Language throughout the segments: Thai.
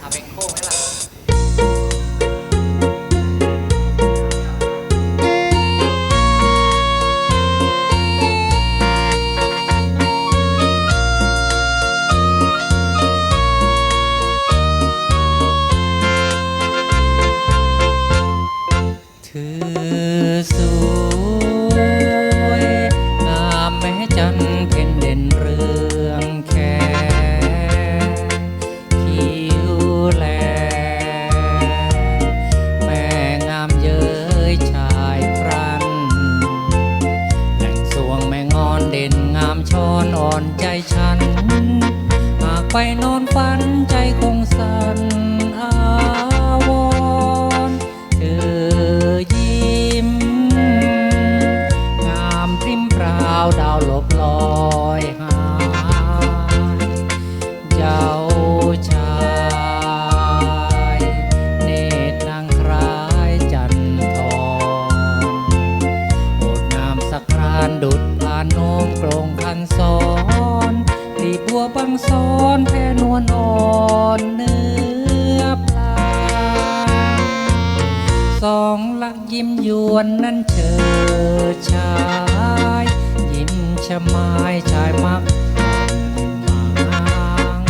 เอาเป็นโค้งให้ล่ะถือ หากไปนอนฝันใจคงสั่นอาวรเธอยิ้ม งามริมพราวดาวหลบลอยหา บังซ้อนแพ่นวลอ่อนเนื้อปลา สองลักยิ้มยวนนั้นเชิดชาย ยิ้มชะมายชายมักอ่อนหมาง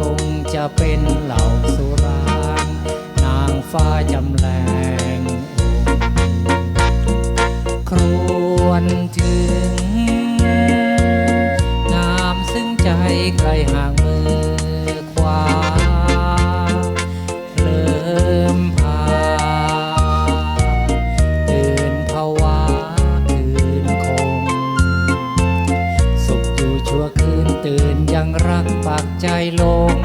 คงจะเป็นเหล่าสุรางนางฟ้าจำแรงครวนถึง ห่างมือขวาเคลิมพาตื่นภาวะคืนคง สุขอยู่ชั่วคืนตื่นยังรักปักใจลง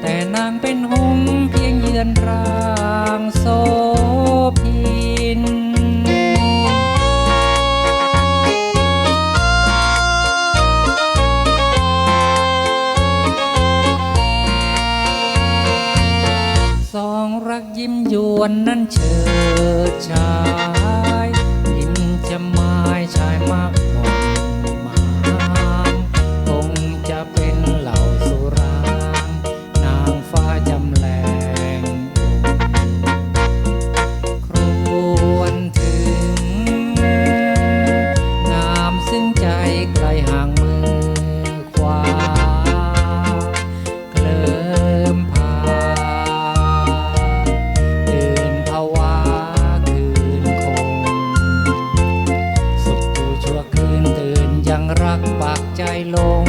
แต่นางเป็นหงเพียงเยือนร่างโซ วนนั้นเชิดชายยิ้มจะไม้ชายมาก รักปากใจลง